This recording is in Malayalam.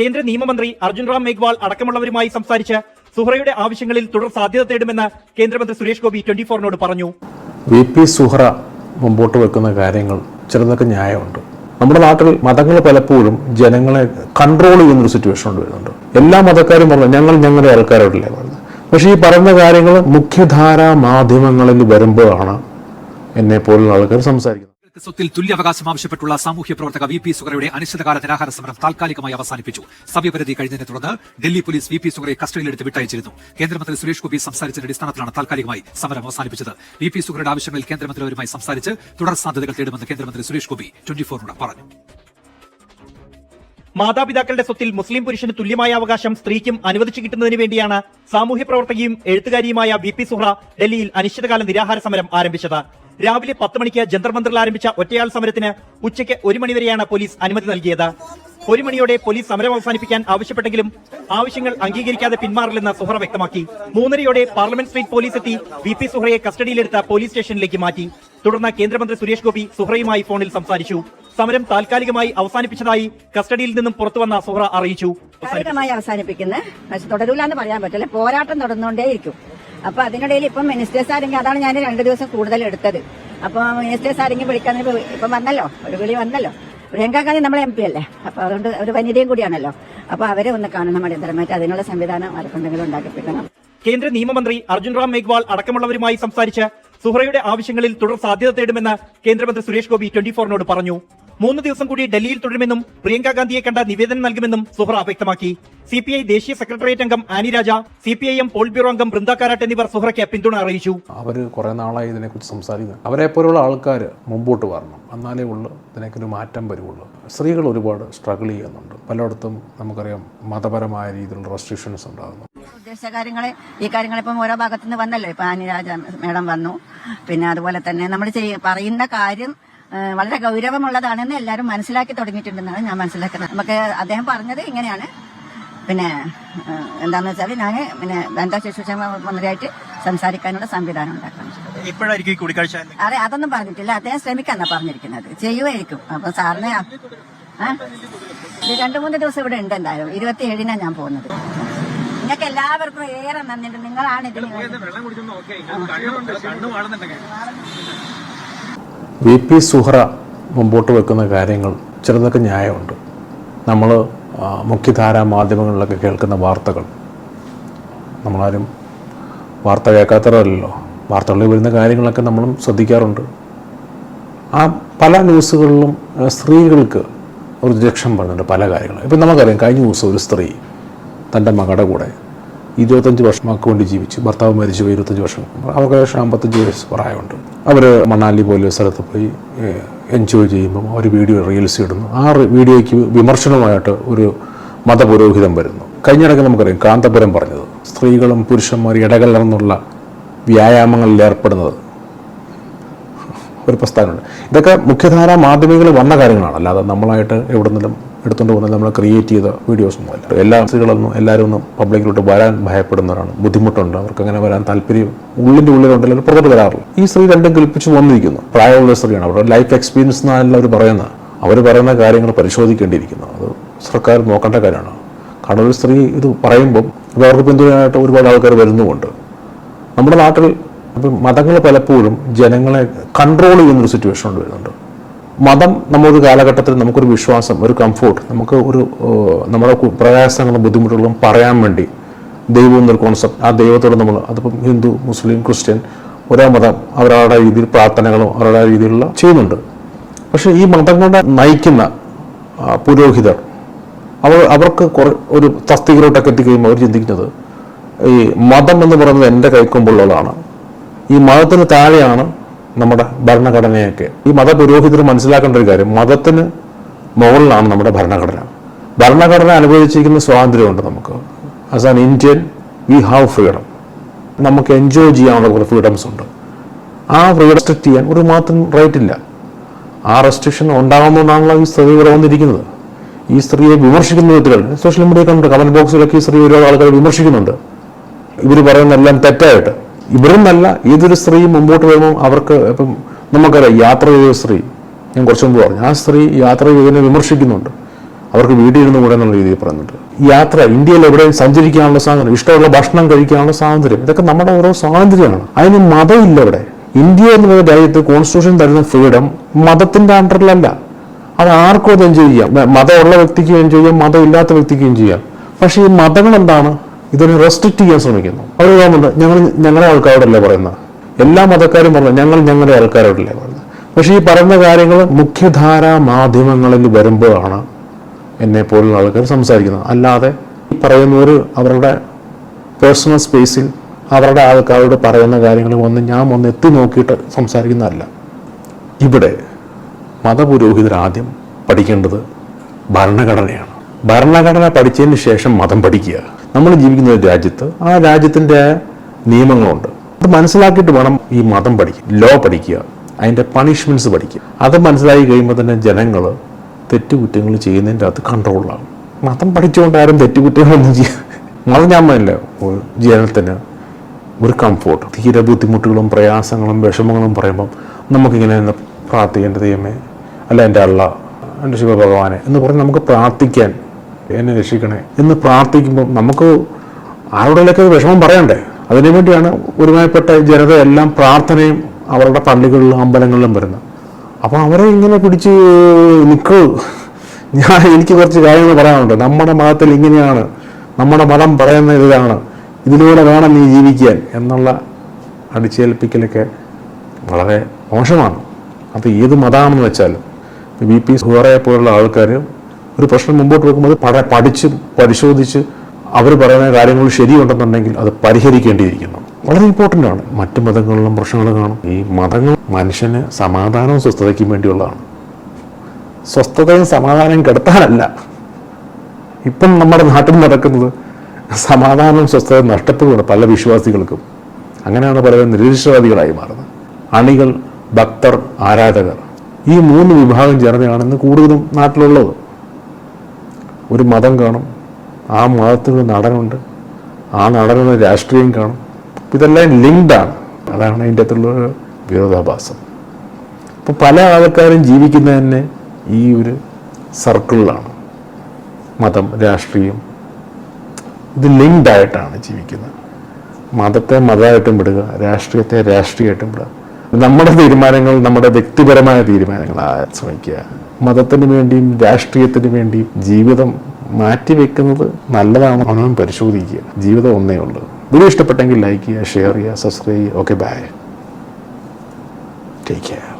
കേന്ദ്ര നിയമമന്ത്രി അർജുൻ റാം മേഘ്വാൾ അടക്കമുള്ളവരുമായി സംസാരിച്ച് സുഹറയുടെ ആവശ്യങ്ങളിൽ തുടർ സാധ്യത തേടുമെന്ന് കേന്ദ്രമന്ത്രി സുരേഷ് ഗോപി ട്വന്റി ഫോറിനോട് പറഞ്ഞു. വി പി സുഹറ മുമ്പോട്ട് വെക്കുന്ന കാര്യങ്ങൾ ചിലതൊക്കെ ന്യായമുണ്ട്. നമ്മുടെ നാട്ടിൽ മതങ്ങൾ പലപ്പോഴും ജനങ്ങളെ കൺട്രോൾ ചെയ്യുന്ന ഒരു സിറ്റുവേഷൻ വരുന്നുണ്ട്. എല്ലാ മതക്കാരും പറഞ്ഞു ഞങ്ങൾ ഞങ്ങളുടെ ആൾക്കാരോടല്ലേ പറഞ്ഞത്? പക്ഷേ ഈ പറയുന്ന കാര്യങ്ങൾ മുഖ്യധാരാ മാധ്യമങ്ങളിൽ വരുമ്പോഴാണ് എന്നെ പോലുള്ള ആൾക്കാർ സംസാരിക്കുന്നത്. സ്വത്തിൽ തുല്യാവകാശം ആവശ്യപ്പെട്ടുള്ള സാമൂഹ്യ പ്രവർത്തക വി പി സുഗറയുടെ അനിശ്ചിതകാല നിരാഹാര സമരം താൽക്കാലികമായി അവസാനിപ്പിച്ചു. സമയപരിധി കഴിഞ്ഞതിനെ തുടർന്ന് ഡൽഹി പോലീസ് വി പി സുഗറയെ കസ്റ്റഡിയിലെടുത്ത് വിട്ടയച്ചിരുന്നു. കേന്ദ്രമന്ത്രി സുരേഷ് ഗോപി സംസാരിച്ചതിന്റെ അടിസ്ഥാനത്തിലാണ് താൽക്കാലികമായി സമരം അവസാനിപ്പിച്ചത്. വി പി സുഗറയുടെ ആവശ്യങ്ങളിൽ കേന്ദ്രമന്ത്രിമാരുമായി സംസാരിച്ച് തുടർ സാധ്യതകൾ തേടുമെന്ന് കേന്ദ്രമന്ത്രി സുരേഷ് ഗോപി ട്വന്റി ഫോറിനോട് പറഞ്ഞു. മാതാപിതാക്കളുടെ സ്വത്തിൽ മുസ്ലിം പുരുഷന് തുല്യമായ അവകാശം സ്ത്രീക്കും അനുവദിച്ചു കിട്ടുന്നതിന് വേണ്ടിയാണ് സാമൂഹ്യ പ്രവർത്തകയും എഴുത്തുകാരിയുമായ വി പി സുഹ്ര ഡൽഹിയിൽ അനിശ്ചിതകാല നിരാഹാര സമരം ആരംഭിച്ചത്. രാവിലെ പത്ത് മണിക്ക് ജന്തർ മന്ദിറിൽ ആരംഭിച്ച ഒറ്റയാൾ സമരത്തിന് ഉച്ചയ്ക്ക് ഒരു മണിവരെയാണ് പോലീസ് അനുമതി നൽകിയത്. ഒരു മണിയോടെ പോലീസ് സമരം അവസാനിപ്പിക്കാൻ ആവശ്യപ്പെട്ടെങ്കിലും ആവശ്യങ്ങൾ അംഗീകരിക്കാതെ പിന്മാറില്ലെന്ന് സുഹറ വ്യക്തമാക്കി. മൂന്നരയോടെ പാർലമെന്റ് സ്ട്രീറ്റ് പോലീസ് എത്തി വി പി സുഹറയെ കസ്റ്റഡിയിലെടുത്ത് പോലീസ് സ്റ്റേഷനിലേക്ക് മാറ്റി. തുടർന്ന് കേന്ദ്രമന്ത്രി സുരേഷ് ഗോപി സുഹറയുമായി ഫോണിൽ സംസാരിച്ചു. സമരം താൽക്കാലികമായി അവസാനിപ്പിച്ചതായി കസ്റ്റഡിയിൽ നിന്നും പുറത്തുവന്ന സുഹറ അറിയിച്ചു. അവസാനിപ്പിക്കുന്നത്. പക്ഷെ തുടരൂലെന്ന് പറയാൻ പറ്റില്ല. പോരാട്ടം തുടർന്നുകൊണ്ടേയിരിക്കും അപ്പൊ അതിനിടയിൽ ഇപ്പൊ മിനിസ്റ്റേഴ്സ് ആരെങ്കിൽ അതാണ് ഞാൻ രണ്ടു ദിവസം കൂടുതൽ എടുത്തത്. അപ്പൊ മിനിസ്റ്റേഴ്സ് ആരെങ്കിലും വിളിക്കാൻ ഇപ്പൊ വന്നല്ലോ ഒരു വിളി വന്നല്ലോ. പ്രിയങ്ക ഗാന്ധി നമ്മളെ എം പി അല്ലേ? അപ്പൊ അതുകൊണ്ട് ഒരു വനിതയും കൂടിയാണല്ലോ. അപ്പൊ അവരെ ഒന്ന് കാണണം അടിയന്തരമായിട്ട് അതിനുള്ള സംവിധാനം ആർക്കുണ്ടെങ്കിലും ഉണ്ടാക്കിപ്പിക്കണം കേന്ദ്ര നിയമമന്ത്രി അർജുൻ റാം മേഘ്വാൾ അടക്കമുള്ളവരുമായി സംസാരിച്ച് സുഹറയുടെ ആവശ്യങ്ങളിൽ തുടർ സാധ്യത തേടുമെന്ന് കേന്ദ്രമന്ത്രി സുരേഷ് ഗോപി ട്വന്റി ഫോറിനോട് പറഞ്ഞു. മൂന്ന് ദിവസം കൂടി ഡൽഹിയിൽ തുടരുമെന്നും പ്രിയങ്ക ഗാന്ധിയെ കണ്ട നിവേദനം നൽകുമെന്നും സുഹറ വ്യക്തമാക്കി. സി പി ഐ ദേശീയ സെക്രട്ടേറിയറ്റ് അംഗം Annie Raja C P I M politburo അംഗം ബൃന്ദ കാരാട്ട് എന്നിവർ സുഹറയ്ക്ക് പിന്തുണ അറിയിച്ചു. അവർ കുറെ നാളായി ഇതിനെക്കുറിച്ച് സംസാരിക്കുന്നത് അവരെ പോലുള്ള ആൾക്കാർ മുമ്പോട്ട് വരണം. എന്നാലേ ഉള്ളൂ ഇതിനൊക്കെ ഒരു മാറ്റം വരുള്ളൂ സ്ത്രീകൾ ഒരുപാട് സ്ട്രഗിൾ ചെയ്യുന്നുണ്ട്. പലയിടത്തും നമുക്കറിയാം മതപരമായ രീതിയിലുള്ള റെസ്ട്രിക്ഷൻസ് ഉണ്ടാകുന്നു. കാര്യങ്ങളെ ഈ കാര്യങ്ങളെ ഇപ്പം ഓരോ ഭാഗത്തുനിന്ന് വന്നല്ലോ. ഇപ്പൊ ആനിരാജ മേഡം വന്നു. പിന്നെ അതുപോലെ തന്നെ നമ്മൾ പറയുന്ന കാര്യം വളരെ ഗൗരവമുള്ളതാണെന്ന് എല്ലാവരും മനസ്സിലാക്കി തുടങ്ങിയിട്ടുണ്ടെന്നാണ് ഞാൻ മനസ്സിലാക്കുന്നത്. നമുക്ക് അദ്ദേഹം പറഞ്ഞത് ഇങ്ങനെയാണ്. പിന്നെ എന്താണെന്ന് വെച്ചാൽ ഞാൻ പിന്നെ വനിതാ ശിശുക്ഷേമ മന്ത്രിയായിട്ട് സംസാരിക്കാനുള്ള സംവിധാനം ഉണ്ടാക്കണം. അതെ അതൊന്നും പറഞ്ഞിട്ടില്ല. അദ്ദേഹം ശ്രമിക്കാന്നാ പറഞ്ഞിരിക്കുന്നത്. ചെയ്യുമായിരിക്കും അപ്പൊ സാറിന്? രണ്ടു മൂന്ന് ദിവസം ഇവിടെ ഉണ്ട് എന്തായാലും. ഇരുപത്തി ഏഴിനാണ് ഞാൻ പോകുന്നത്. നിങ്ങൾക്ക് എല്ലാവർക്കും ഏറെ നന്ദിയുണ്ട്. നിങ്ങളാണ് ഇതിന് വി പി സുഹറ മുമ്പോട്ട് വെക്കുന്ന കാര്യങ്ങൾ ചിലതൊക്കെ ന്യായമുണ്ട്. നമ്മൾ മുഖ്യധാര മാധ്യമങ്ങളിലൊക്കെ കേൾക്കുന്ന വാർത്തകൾ. നമ്മളാരും വാർത്ത കേൾക്കാത്തവരല്ലോ വാർത്തകളിൽ വരുന്ന കാര്യങ്ങളൊക്കെ നമ്മളും ശ്രദ്ധിക്കാറുണ്ട്. ആ പല ന്യൂസുകളിലും സ്ത്രീകൾക്ക് ഒരു രക്ഷം പറഞ്ഞിട്ടുണ്ട് പല കാര്യങ്ങളും ഇപ്പം നമുക്കറിയാം കഴിഞ്ഞ ദിവസം ഒരു സ്ത്രീ തന്റെ മകളുടെ കൂടെ ഇരുപത്തഞ്ച് വർഷം മക്കൾ കൊണ്ട് ജീവിച്ചു. ഭർത്താവ് മരിച്ചു പോയി ഇരുപത്തഞ്ച് വർഷം. അവർക്ക് ഏകദേശം അമ്പത്തഞ്ച് വയസ്സ് പ്രായമുണ്ട്. അവർ മണാലി പോലെ സ്ഥലത്ത് പോയി എൻജോയ് ചെയ്യുമ്പം അവർ വീഡിയോ റീൽസ് ഇടുന്നു. ആ വീഡിയോയ്ക്ക് വിമർശനമായിട്ട് ഒരു മതപുരോഹിതം വരുന്നു. കഴിഞ്ഞിടയ്ക്ക് നമുക്കറിയാം കാന്തപുരം പറഞ്ഞത് സ്ത്രീകളും പുരുഷന്മാരും ഇടകലർന്നുള്ള വ്യായാമങ്ങളിൽ ഏർപ്പെടുന്നത്. ഒരു പ്രസ്ഥാനമുണ്ട്. ഇതൊക്കെ മുഖ്യധാരാ മാധ്യമങ്ങളിൽ വന്ന കാര്യങ്ങളാണ്. അല്ലാതെ നമ്മളായിട്ട് എവിടെ നിന്നും എടുത്തുകൊണ്ട് പോകുന്നത് നമ്മൾ ക്രിയേറ്റ് ചെയ്ത വീഡിയോസ് ഒന്നുമല്ല എല്ലാ സ്ത്രീകളൊന്നും എല്ലാവരും ഒന്നും പബ്ലിക്കിലോട്ട് വരാൻ ഭയപ്പെടുന്നവരാണ്. ബുദ്ധിമുട്ടുണ്ട്. അവർക്ക് അങ്ങനെ വരാൻ താല്പര്യം ഉള്ളിന്റെ ഉള്ളിലുണ്ടല്ലോ പുറത്തോട്ട് വരാറില്ല. ഈ സ്ത്രീ രണ്ടും കൽപ്പിച്ച് വന്നിരിക്കുന്നു. പ്രായമുള്ള സ്ത്രീയാണ്. അവരുടെ ലൈഫ് എക്സ്പീരിയൻസ് എന്നല്ല അവർ പറയുന്നത്. അവർ പറയുന്ന കാര്യങ്ങൾ പരിശോധിക്കേണ്ടിയിരിക്കുന്നു. അത് സർക്കാർ നോക്കേണ്ട കാര്യമാണ്. കാരണം ഒരു സ്ത്രീ ഇത് പറയുമ്പം അവർക്ക് പിന്തുണയായിട്ട് ഒരുപാട് ആൾക്കാർ വരുന്നുമുണ്ട്. നമ്മുടെ നാട്ടിൽ മതങ്ങൾ പലപ്പോഴും ജനങ്ങളെ കൺട്രോൾ ചെയ്യുന്നൊരു സിറ്റുവേഷൻ കൊണ്ട് വരുന്നുണ്ട്. മതം നമ്മളൊരു കാലഘട്ടത്തിൽ നമുക്കൊരു വിശ്വാസം ഒരു കംഫോർട്ട് നമുക്ക് ഒരു നമ്മുടെ പ്രയാസങ്ങളും ബുദ്ധിമുട്ടുകളും പറയാൻ വേണ്ടി ദൈവം എന്നൊരു കോൺസെപ്റ്റ് ആ ദൈവത്തോട് നമ്മൾ അതിപ്പം ഹിന്ദു മുസ്ലിം ക്രിസ്ത്യൻ ഒരേ മതം അവരവരുടെ രീതിയിൽ പ്രാർത്ഥനകളും അവരുടെ രീതിയിലുള്ള ചെയ്യുന്നുണ്ട്. പക്ഷേ ഈ മതങ്ങളുടെ നയിക്കുന്ന പുരോഹിതർ അവർ അവർക്ക് കുറെ ഒരു തസ്തികയിലോട്ടൊക്കെ എത്തിക്കഴിയുമ്പോൾ അവർ ചിന്തിക്കുന്നത് ഈ മതം എന്ന് പറയുന്നത് എന്റെ കൈക്കൊമ്പുള്ളതാണ്. ഈ മതത്തിന് താഴെയാണ് നമ്മുടെ ഭരണഘടനയൊക്കെ. ഈ മതപുരോഹിതർ മനസ്സിലാക്കേണ്ട ഒരു കാര്യം മതത്തിന് മുകളിലാണ് നമ്മുടെ ഭരണഘടന. ഭരണഘടന അനുഭവിച്ചിരിക്കുന്ന സ്വാതന്ത്ര്യമുണ്ട് നമുക്ക്. As an Indian we have freedom നമുക്ക് എൻജോയ് ചെയ്യാനുള്ള കുറേ ഫ്രീഡംസ് ഉണ്ട്. ആ ഫ്രീഡം റെസ്ട്രിക്ട് ചെയ്യാൻ ഒരു മാത്രം റൈറ്റ് ഇല്ല. ആ റെസ്ട്രിക്ഷൻ ഉണ്ടാകുന്നതുകൊണ്ടാണല്ലോ ഈ സ്ത്രീ ഇവിടെ വന്നിരിക്കുന്നത്. ഈ സ്ത്രീയെ വിമർശിക്കുന്ന വിധത്തിലാണ്. സോഷ്യൽ മീഡിയ കണ്ട് കമന്റ് ബോക്സിലൊക്കെ ഈ സ്ത്രീ ഒരുപാട് ആൾക്കാർ വിമർശിക്കുന്നുണ്ട്. ഇവർ പറയുന്നതെല്ലാം തെറ്റായിട്ട്. ഇവരെന്നല്ല ഏതൊരു സ്ത്രീ മുമ്പോട്ട് വരുമ്പോൾ അവർക്ക് ഇപ്പം നമുക്കറിയാം യാത്ര ചെയ്ത സ്ത്രീ. ഞാൻ കുറച്ച് മുമ്പ് പറഞ്ഞു ആ സ്ത്രീ യാത്ര ചെയ്തതിനെ വിമർശിക്കുന്നുണ്ട്. അവർക്ക് വീട്ടിൽ ഇരുന്ന് കൂടെ എന്നുള്ള രീതിയിൽ പറയുന്നുണ്ട്. യാത്ര ഇന്ത്യയിൽ എവിടെയും സഞ്ചരിക്കാനുള്ള സ്വാതന്ത്ര്യം ഇഷ്ടമുള്ള ഭക്ഷണം കഴിക്കാനുള്ള സ്വാതന്ത്ര്യം ഇതൊക്കെ നമ്മുടെ ഓരോ സ്വാതന്ത്ര്യമാണ് അതിന് മതമില്ല ഇവിടെ. ഇന്ത്യ എന്ന് പറയുന്ന രാജ്യത്ത് കോൺസ്റ്റിറ്റ്യൂഷൻ തരുന്ന ഫ്രീഡം മതത്തിന്റെ അണ്ടറിലല്ല അത് ആർക്കും അത് എൻജോയ് ചെയ്യാം. മതമുള്ള വ്യക്തിക്കും എൻജോയ് ചെയ്യാം മതം ഇല്ലാത്ത വ്യക്തിക്കും ചെയ്യാം. പക്ഷേ ഈ മതങ്ങൾ എന്താണ് ഇതിനെ റെസ്ട്രിക്ട് ചെയ്യാൻ ശ്രമിക്കുന്നു. അവർ പറയുന്നുണ്ട് ഞങ്ങൾ ഞങ്ങളുടെ ആൾക്കാരോടല്ലേ പറയുന്നത്? എല്ലാ മതക്കാരും പറഞ്ഞു ഞങ്ങൾ ഞങ്ങളുടെ ആൾക്കാരോടല്ലേ പറയുന്നത്? പക്ഷേ ഈ പറയുന്ന കാര്യങ്ങൾ മുഖ്യധാരാ മാധ്യമങ്ങളിൽ വരുമ്പോഴാണ് എന്നെ പോലുള്ള ആൾക്കാർ സംസാരിക്കുന്നത്. അല്ലാതെ ഈ പറയുന്നവർ അവരുടെ പേഴ്സണൽ സ്പേസിൽ അവരുടെ ആൾക്കാരോട് പറയുന്ന കാര്യങ്ങൾ ഒന്ന് ഞാൻ ഒന്ന് എത്തി നോക്കിയിട്ട് സംസാരിക്കുന്നതല്ല. ഇവിടെ മതപുരോഹിതർ ആദ്യം പഠിക്കേണ്ടത് ഭരണഘടനയാണ്. ഭരണഘടന പഠിച്ചതിന് ശേഷം മതം പഠിക്കുക. നമ്മൾ ജീവിക്കുന്ന ഒരു രാജ്യത്ത് ആ രാജ്യത്തിന്റെ നിയമങ്ങളുണ്ട്. അത് മനസ്സിലാക്കിയിട്ട് വേണം ഈ മതം പഠിക്കുക ലോ പഠിക്കുക അതിന്റെ പണിഷ്മെന്റ്സ് പഠിക്കുക. അത് മനസ്സിലാക്കി കഴിയുമ്പോൾ തന്നെ ജനങ്ങൾ തെറ്റുകുറ്റങ്ങൾ ചെയ്യുന്നതിന്റെ അകത്ത് കൺട്രോളാകും മതം പഠിച്ചുകൊണ്ട് ആരും തെറ്റുകുറ്റങ്ങളൊന്നും ചെയ്യുക മതം ഞാൻ പറഞ്ഞില്ല ജനത്തിന് ഒരു കംഫോർട്ട് തീരെ ബുദ്ധിമുട്ടുകളും പ്രയാസങ്ങളും വിഷമങ്ങളും പറയുമ്പം നമുക്കിങ്ങനെ പ്രാർത്ഥിക്കേണ്ട ദൈവമേ അല്ല എന്റെ അള്ള എന്റെ ശിവഭഗവാനെ എന്ന് പറഞ്ഞ് നമുക്ക് പ്രാർത്ഥിക്കാൻ എന്നെ രക്ഷിക്കണേ എന്ന് പ്രാർത്ഥിക്കുമ്പോൾ നമുക്ക് ആരോടെങ്കിലൊക്കെ വിഷമം പറയണ്ടേ? അതിനുവേണ്ടിയാണ് ഒരുമായപ്പെട്ട ജനത എല്ലാം പ്രാർത്ഥനയും അവരുടെ പള്ളികളിലും അമ്പലങ്ങളിലും വരുന്നത്. അപ്പോൾ അവരെ ഇങ്ങനെ പിടിച്ച് നിൽക്കൂ ഞാൻ എനിക്ക് കുറച്ച് കാര്യങ്ങൾ പറയാനുണ്ട്. നമ്മുടെ മതത്തിൽ ഇങ്ങനെയാണ്. നമ്മുടെ മതം പറയുന്ന ഇതാണ്. ഇതിലൂടെ വേണം നീ ജീവിക്കാൻ എന്നുള്ള അടിച്ചേൽപ്പിക്കലൊക്കെ വളരെ മോശമാണ്. അത് ഏത് മതമാണെന്ന് വെച്ചാലും ബി പി സുഹറയെ പോലുള്ള ആൾക്കാർ ഒരു പ്രശ്നം മുമ്പോട്ട് വെക്കുമ്പോൾ പട പഠിച്ച് പരിശോധിച്ച് അവർ പറയുന്ന കാര്യങ്ങൾ ശരിയുണ്ടെന്നുണ്ടെങ്കിൽ അത് പരിഹരിക്കേണ്ടിയിരിക്കുന്നു. വളരെ ഇമ്പോർട്ടന്റ് ആണ്. മറ്റു മതങ്ങളിലും പ്രശ്നങ്ങൾ കാണും. ഈ മതങ്ങൾ മനുഷ്യന് സമാധാനവും സ്വസ്ഥതയ്ക്കും വേണ്ടിയുള്ളതാണ്. സ്വസ്ഥതയും സമാധാനവും കെടുത്താനല്ല. ഇപ്പം നമ്മുടെ നാട്ടിൽ നടക്കുന്നത് സമാധാനവും സ്വസ്ഥതയും നഷ്ടപ്പെടുകയാണ് പല വിശ്വാസികൾക്കും. അങ്ങനെയാണ് പലരും നിരീശ്വരവാദികളായി മാറുന്നത്. അണികൾ ഭക്തർ ആരാധകർ. ഈ മൂന്ന് വിഭാഗം ചേർന്നതാണ് ഇന്ന് കൂടുതലും നാട്ടിലുള്ളത്. ഒരു മതം കാണും. ആ മതത്തിനൊരു നടനുണ്ട്. ആ നടനൊരു രാഷ്ട്രീയം കാണും. ഇതെല്ലാം ലിങ്ക്ഡാണ് അതാണ് അതിന്റെ അകത്തുള്ള വിരോധാഭാസം. അപ്പോൾ പല ആൾക്കാരും ജീവിക്കുന്നത് തന്നെ ഈ ഒരു സർക്കിളിലാണ് മതം രാഷ്ട്രീയം. ഇത് ലിങ്ക്ഡ് ആയിട്ടാണ് ജീവിക്കുന്നത്. മതത്തെ മതമായിട്ടും വിടുക രാഷ്ട്രീയത്തെ രാഷ്ട്രീയമായിട്ടും വിടുക. നമ്മുടെ തീരുമാനങ്ങൾ നമ്മുടെ വ്യക്തിപരമായ തീരുമാനങ്ങളാ ശ്രമിക്കുക. മതത്തിന് വേണ്ടിയും രാഷ്ട്രീയത്തിന് വേണ്ടിയും ജീവിതം മാറ്റിവെക്കുന്നത് നല്ലതാണോ അവനും പരിശോധിക്കുക. ജീവിതം ഒന്നേ ഉള്ളൂ. വീഡിയോ ഇഷ്ടപ്പെട്ടെങ്കിൽ ലൈക്ക് ചെയ്യുക ഷെയർ ചെയ്യുക സബ്സ്ക്രൈബ് ചെയ്യുക. Okay bye take care